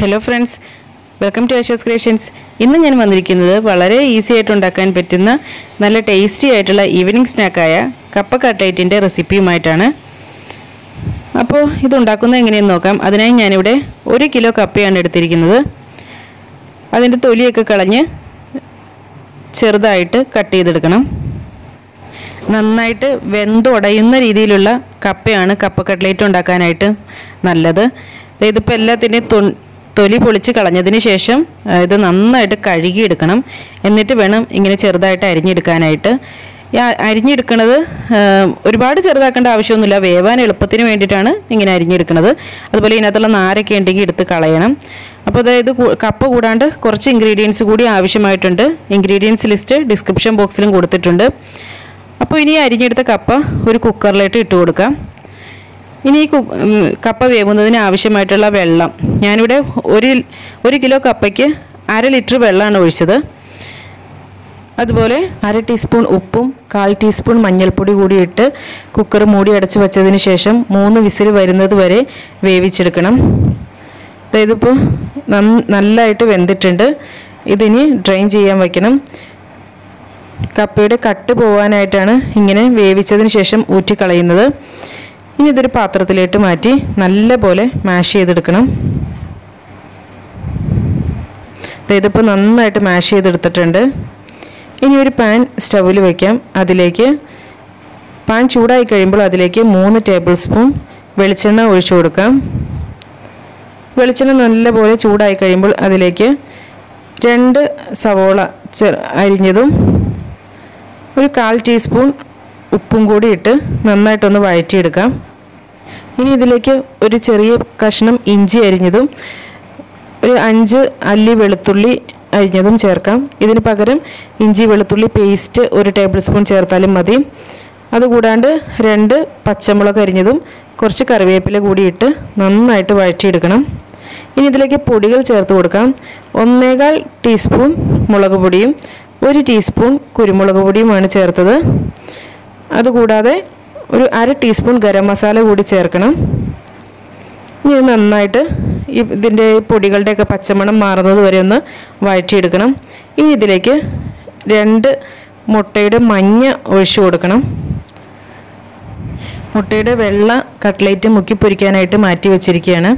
Hello friends welcome to Aysha's creations ഇന്ന് ഞാൻ വന്നിരിക്കുന്നത് വളരെ ഈസി ആയിട്ട് ഉണ്ടാക്കാൻ പറ്റുന്ന നല്ല ടേസ്റ്റി ആയിട്ടുള്ള ഈവനിങ് സ്നാക്കായ കപ്പ കട്ടൈറ്റിന്റെ റെസിപ്പിയുമായിട്ടാണ് അപ്പോൾ ഇത് ഉണ്ടാക്കുന്നത് എങ്ങനെയെന്ന് നോക്കാം. അതിനായി ഞാനിവിടെ ഒരു കിലോ കപ്പയാണ് എടുത്തിരിക്കുന്നത്. അതിന്റെ തൊലിയൊക്കെ കളഞ്ഞ് ചെറുതായിട്ട് കട്ട് ചെയ്തെടുക്കണം. നന്നായിട്ട് വെന്തുടയുന്ന രീതിയിലുള്ള കപ്പയാണ് കപ്പ കട്ട്ലേറ്റ് ഉണ്ടാക്കാനായിട്ട് നല്ലത്. ഇതിപ്പോൾ എല്ലാത്തിന്റെയും തൊലി പൊളിച്ച് കളഞ്ഞതിന് ശേഷം ഇത് നന്നായിട്ട് കഴുകിയെടുക്കണം. എന്നിട്ട് വേണം ഇങ്ങനെ ചെറുതായിട്ട് അരിഞ്ഞെടുക്കാനായിട്ട്. അരിഞ്ഞെടുക്കണത് ഒരുപാട് ചെറുതാക്കേണ്ട ആവശ്യമൊന്നുമില്ല. വേവാൻ എളുപ്പത്തിന് വേണ്ടിയിട്ടാണ് ഇങ്ങനെ അരിഞ്ഞെടുക്കുന്നത് അതുപോലെ ഇതിനകത്തുള്ള നാരൊക്കെ ഉണ്ടെങ്കിൽ എടുത്ത് കളയണം. അപ്പോൾ അതായത് കപ്പ കൂടാണ്ട് കുറച്ച് ഇൻഗ്രീഡിയൻസ് കൂടി ആവശ്യമായിട്ടുണ്ട്. ഇൻഗ്രീഡിയൻസ് ലിസ്റ്റ് ഡിസ്ക്രിപ്ഷൻ ബോക്സിലും കൊടുത്തിട്ടുണ്ട്. അപ്പോൾ ഇനി അരിഞ്ഞെടുത്ത കപ്പ ഒരു കുക്കറിലേക്ക് ഇട്ട് കൊടുക്കാം. ഇനി ഈ കപ്പ വേവുന്നതിന് ആവശ്യമായിട്ടുള്ള വെള്ളം. ഞാനിവിടെ ഒരു ഒരു കിലോ കപ്പയ്ക്ക് അര ലിറ്റർ വെള്ളമാണ് ഒഴിച്ചത്. അതുപോലെ അര ടീസ്പൂൺ ഉപ്പും കാൽ ടീസ്പൂൺ മഞ്ഞൾപ്പൊടി കൂടി ഇട്ട് കുക്കർ മൂടി അടച്ച് വെച്ചതിന് ശേഷം മൂന്ന് വിസിൽ വരുന്നത് വരെ വേവിച്ചെടുക്കണം. ഇതിപ്പോൾ നല്ലതായിട്ട് വെന്തിട്ടുണ്ട്. ഇതിനി ഡ്രെയിൻ ചെയ്യാൻ വയ്ക്കണം കപ്പയുടെ കട്ട് പോകാനായിട്ടാണ് ഇങ്ങനെ വേവിച്ചതിന് ശേഷം ഊറ്റിക്കളയുന്നത്. ഇനി ഇതൊരു പാത്രത്തിലേക്ക് മാറ്റി നല്ലപോലെ മാഷ് ചെയ്തെടുക്കണം. ഇതിപ്പോൾ നന്നായിട്ട് മാഷ് ചെയ്തെടുത്തിട്ടുണ്ട്. ഇനി ഒരു പാൻ സ്റ്റൗവിൽ വയ്ക്കാം അതിലേക്ക് പാൻ ചൂടായി കഴിയുമ്പോൾ അതിലേക്ക് മൂന്ന് ടേബിൾ സ്പൂൺ വെളിച്ചെണ്ണ ഒഴിച്ചു കൊടുക്കാം. വെളിച്ചെണ്ണ നല്ലപോലെ ചൂടായി കഴിയുമ്പോൾ അതിലേക്ക് രണ്ട് സവോള അരിഞ്ഞതും ഒരു കാൽ ടീസ്പൂൺ ഉപ്പും കൂടി ഇട്ട് നന്നായിട്ടൊന്ന് വഴറ്റിയെടുക്കാം. ഇനി ഇതിലേക്ക് ഒരു ചെറിയ കഷ്ണം ഇഞ്ചി അരിഞ്ഞതും ഒരു അഞ്ച് അല്ലി വെളുത്തുള്ളി അരിഞ്ഞതും ചേർക്കാം. ഇതിന് പകരം ഇഞ്ചി വെളുത്തുള്ളി പേസ്റ്റ് ഒരു ടേബിൾ സ്പൂൺ ചേർത്താലും മതി. അതുകൂടാണ്ട് രണ്ട് പച്ചമുളക് അരിഞ്ഞതും കുറച്ച് കറിവേപ്പില കൂടി ഇട്ട് നന്നായിട്ട് വഴറ്റിയെടുക്കണം. ഇനി ഇതിലേക്ക് പൊടികൾ ചേർത്ത് കൊടുക്കാം. ഒന്നേകാൽ ടീസ്പൂൺ മുളക് പൊടിയും ഒരു ടീസ്പൂൺ കുരുമുളക് പൊടിയുമാണ് ചേർത്തത്. അതുകൂടാതെ ഒരു അര ടീസ്പൂൺ ഗരം മസാല കൂടി ചേർക്കണം. ഇനി നന്നായിട്ട് ഇതിന്റെ പൊടികളുടെയൊക്കെ പച്ചമണം മാറുന്നത് വരെ ഒന്ന് വഴറ്റിയെടുക്കണം. ഇനി ഇതിലേക്ക് രണ്ട് മുട്ടയുടെ മഞ്ഞ ഒഴിച്ചു കൊടുക്കണം. മുട്ടയുടെ വെള്ള കട്ട്ലേറ്റ് മുക്കി പൊരിക്കാനായിട്ട് മാറ്റി വെച്ചിരിക്കുകയാണ്.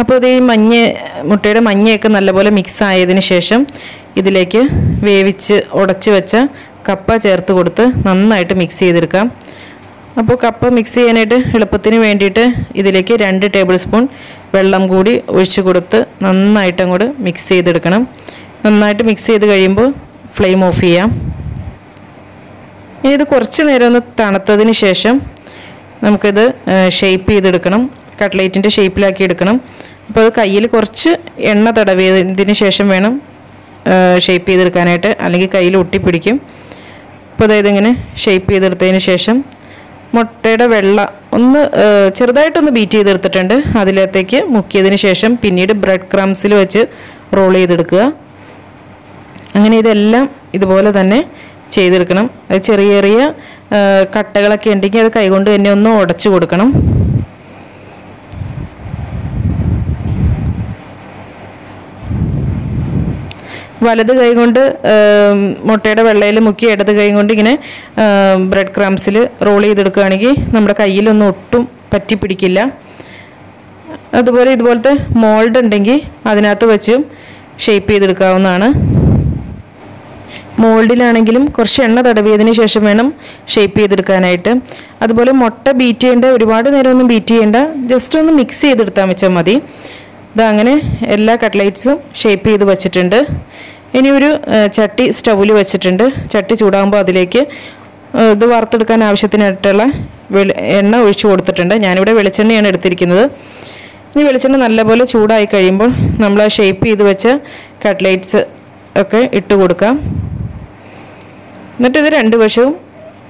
അപ്പോൾ ഇത് ഈ മഞ്ഞ മുട്ടയുടെ മഞ്ഞയൊക്കെ നല്ലപോലെ മിക്സ് ആയതിന് ശേഷം ഇതിലേക്ക് വേവിച്ച് ഉടച്ച് വെച്ച കപ്പ ചേർത്ത് കൊടുത്ത് നന്നായിട്ട് മിക്സ് ചെയ്തെടുക്കാം. അപ്പോൾ കപ്പ മിക്സ് ചെയ്യാനായിട്ട് എളുപ്പത്തിന് വേണ്ടിയിട്ട് ഇതിലേക്ക് രണ്ട് ടേബിൾ സ്പൂൺ വെള്ളം കൂടി ഒഴിച്ച് കൊടുത്ത് നന്നായിട്ട് അങ്ങോട്ട് മിക്സ് ചെയ്തെടുക്കണം. നന്നായിട്ട് മിക്സ് ചെയ്ത് കഴിയുമ്പോൾ ഫ്ലെയിം ഓഫ് ചെയ്യാം. ഇനി ഇത് കുറച്ച് നേരം ഒന്ന് തണുത്തതിന് ശേഷം നമുക്കിത് ഷേപ്പ് ചെയ്തെടുക്കണം. കട്ട്ലേറ്റിന്റെ ഷേപ്പിലാക്കി എടുക്കണം. അപ്പോൾ അത് കയ്യിൽ കുറച്ച് എണ്ണ തടവിയതിന് ശേഷം വേണം ഷേപ്പ് ചെയ്തെടുക്കാനായിട്ട്. അല്ലെങ്കിൽ കയ്യിൽ ഒട്ടിപ്പിടിക്കും. അപ്പോൾ അതായത് ഇങ്ങനെ ഷേപ്പ് ചെയ്തെടുത്തതിന് ശേഷം മുട്ടയുടെ വെള്ള ഒന്ന് ചെറുതായിട്ടൊന്ന് ബീറ്റ് ചെയ്തെടുത്തിട്ടുണ്ട്. അതിലത്തേക്ക് മുക്കിയതിന് ശേഷം പിന്നീട് ബ്രെഡ് ക്രംസിൽ വെച്ച് റോൾ ചെയ്തെടുക്കുക. അങ്ങനെ ഇതെല്ലാം ഇതുപോലെ തന്നെ ചെയ്തെടുക്കണം. അത് ചെറിയ ചെറിയ കട്ടകളൊക്കെ ഉണ്ടെങ്കിൽ അത് കൈകൊണ്ട് തന്നെ ഒന്ന് ഉടച്ചു കൊടുക്കണം. വലത് കൈ കൊണ്ട് മുട്ടയുടെ വെള്ളയിൽ മുക്കി ഇടത് കൈ കൊണ്ട് ഇങ്ങനെ ബ്രെഡ് ക്രംസിൽ റോൾ ചെയ്തെടുക്കുകയാണെങ്കിൽ നമ്മുടെ കയ്യിലൊന്നും ഒട്ടും പറ്റി പിടിക്കില്ല. അതുപോലെ ഇതുപോലത്തെ മോൾഡ് ഉണ്ടെങ്കിൽ അതിനകത്ത് വെച്ചും ഷേപ്പ് ചെയ്തെടുക്കാവുന്നതാണ്. മോൾഡിലാണെങ്കിലും കുറച്ച് എണ്ണ തടവിയതിന് ശേഷം വേണം ഷേപ്പ് ചെയ്തെടുക്കാനായിട്ട്. അതുപോലെ മുട്ട ബീറ്റ് ചെയ്യേണ്ട ഒരുപാട് നേരം ഒന്നും ബീറ്റ് ചെയ്യേണ്ട ജസ്റ്റ് ഒന്ന് മിക്സ് ചെയ്തെടുത്താൽ വെച്ചാൽ മതി. അങ്ങനെ എല്ലാ കട്ട്ലൈറ്റ്സും ഷേപ്പ് ചെയ്ത് വെച്ചിട്ടുണ്ട്. ഇനി ഒരു ചട്ടി സ്റ്റൗവിൽ വെച്ചിട്ടുണ്ട്. ചട്ടി ചൂടാകുമ്പോൾ അതിലേക്ക് ഇത് വറുത്തെടുക്കാൻ ആവശ്യത്തിനായിട്ടുള്ള വെളി എണ്ണ ഒഴിച്ചു കൊടുത്തിട്ടുണ്ട്. ഞാനിവിടെ വെളിച്ചെണ്ണയാണ് എടുത്തിരിക്കുന്നത്. ഇനി വെളിച്ചെണ്ണ നല്ലപോലെ ചൂടായി കഴിയുമ്പോൾ നമ്മൾ ഷേപ്പ് ചെയ്ത് വെച്ച കട്ട്ലൈറ്റ്സ് ഒക്കെ ഇട്ട് കൊടുക്കാം. എന്നിട്ട് ഇത് രണ്ട് വശവും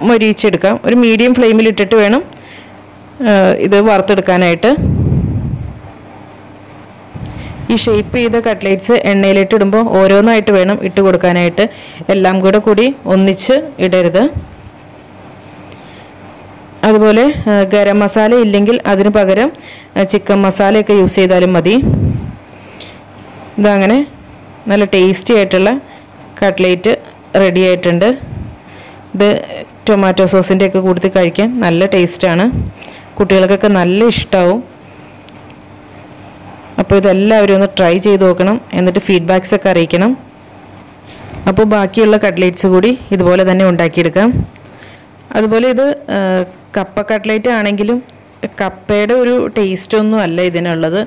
മൊരിയിച്ചെടുക്കാം. ഒരു മീഡിയം ഫ്ലെയിമിൽ ഇട്ടിട്ട് വേണം ഇത് വറുത്തെടുക്കാനായിട്ട്. ഈ ഷേപ്പ് ചെയ്ത കട്ട്ലേറ്റ്സ് എണ്ണയിലിട്ട് ഇടുമ്പോൾ ഓരോന്നായിട്ട് വേണം ഇട്ട് കൊടുക്കാനായിട്ട്. എല്ലാം കൂടെ കൂടി ഒന്നിച്ച് ഇടരുത്. അതുപോലെ ഗരം മസാല ഇല്ലെങ്കിൽ അതിന് പകരം ചിക്കൻ മസാലയൊക്കെ യൂസ് ചെയ്താലും മതി. ഇതങ്ങനെ നല്ല ടേസ്റ്റി ആയിട്ടുള്ള കട്ട്ലേറ്റ് റെഡി ആയിട്ടുണ്ട്. ഇത് ടൊമാറ്റോ സോസിന്റെയൊക്കെ കൂട്ടത്തിൽ കഴിക്കാൻ നല്ല ടേസ്റ്റാണ് കുട്ടികൾക്കൊക്കെ നല്ല ഇഷ്ടമാവും അപ്പോൾ ഇതെല്ലാവരും ഒന്ന് ട്രൈ ചെയ്ത് നോക്കണം എന്നിട്ട് ഫീഡ്ബാക്സ് ഒക്കെ അറിയിക്കണം. അപ്പോൾ ബാക്കിയുള്ള കട്ട്ലേറ്റ്സ് കൂടി ഇതുപോലെ തന്നെ ഉണ്ടാക്കിയെടുക്കാം. അതുപോലെ ഇത് കപ്പ കട്ട്ലേറ്റ് ആണെങ്കിലും കപ്പയുടെ ഒരു ടേസ്റ്റ് ഒന്നും അല്ല ഇതിനുള്ളത്.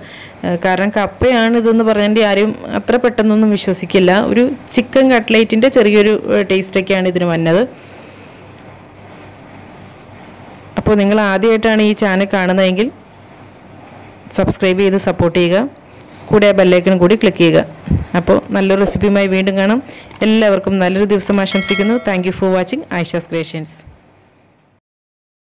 കാരണം കപ്പയാണ് ഇതെന്ന് പറഞ്ഞതിന്റെ ആരും അത്ര പെട്ടെന്നൊന്നും വിശ്വസിക്കില്ല. ഒരു ചിക്കൻ കട്ട്ലേറ്റിന്റെ ചെറിയൊരു ടേസ്റ്റൊക്കെയാണ് ഇതിന് വന്നത്. അപ്പോൾ നിങ്ങൾ ആദ്യമായിട്ടാണ് ഈ ചാനൽ കാണുന്നതെങ്കിൽ സബ്സ്ക്രൈബ് ചെയ്ത് സപ്പോർട്ട് ചെയ്യുക. കൂടെ ബെല്ലൈക്കൺ കൂടി ക്ലിക്ക് ചെയ്യുക. അപ്പോൾ നല്ലൊരു റെസിപ്പിയുമായി വീണ്ടും കാണാം. എല്ലാവർക്കും നല്ലൊരു ദിവസം ആശംസിക്കുന്നു. Thank for watching Ayisha's creations